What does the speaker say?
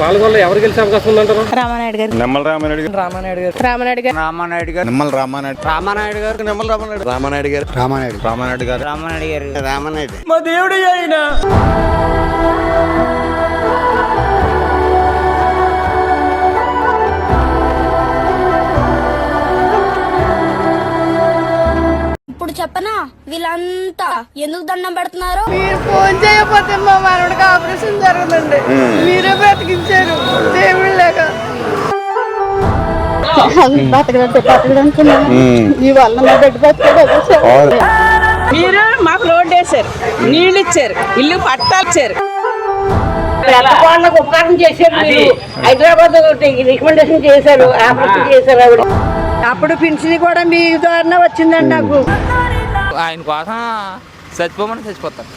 పాలకొల్లో ఎవరు గెలిచే అవకాశం ఉందంటారు? రామానాయుడు గారు. నిమ్మల గారు. రామానాయుడు గారు. రామానాయుడు గారు. రామానాయుడు గారు. నిమ్మల రామానాయుడు. రామానాయుడు గారు నిమ్మల రామానాయుడు. రామానాయుడు గారు. రామానాయుడు. రామానాయుడు గారు. రామానాయుడు గారు. రామానాయుడు. మా దేవుడు అయినా ఇప్పుడు చెప్పనా? వీళ్ళంతా ఎందుకు దండం పెడుతున్నారు? మీరు ఫోన్ చేయకపోతే మా మనవడికి జరుగుతుంది మీరే బ్రతికించారు. దేవుడు లేక మీ వల్ల బిడ్డ బతికేది మీరు మాకు లోన్ వేశారు నీళ్ళు ఇచ్చారు. ఇల్లు పట్టాలు ఇచ్చారు వాళ్ళకు ఉపకారం చేశారు మీరు. హైదరాబాద్ రికమెండేషన్ చేశారు. ఆపరేషన్ చేశారు ఆవిడ. అప్పుడు పింఛని కూడా మీ ద్వారా వచ్చిందండి నాకు. ఆయన కోసం చచ్చిపోమని చచ్చిపోతారు.